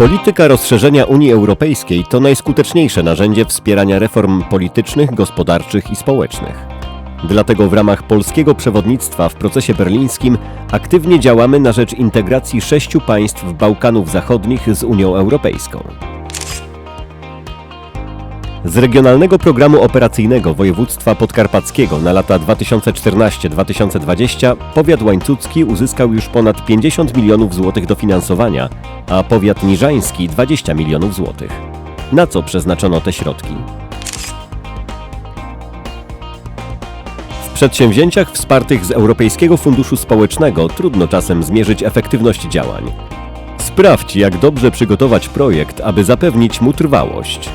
Polityka rozszerzenia Unii Europejskiej to najskuteczniejsze narzędzie wspierania reform politycznych, gospodarczych i społecznych. Dlatego w ramach polskiego przewodnictwa w procesie berlińskim aktywnie działamy na rzecz integracji sześciu państw Bałkanów Zachodnich z Unią Europejską. Z Regionalnego Programu Operacyjnego Województwa Podkarpackiego na lata 2014-2020 powiat łańcucki uzyskał już ponad 50 milionów złotych dofinansowania, a powiat niżański 20 milionów złotych. Na co przeznaczono te środki? W przedsięwzięciach wspartych z Europejskiego Funduszu Społecznego trudno czasem zmierzyć efektywność działań. Sprawdź, jak dobrze przygotować projekt, aby zapewnić mu trwałość.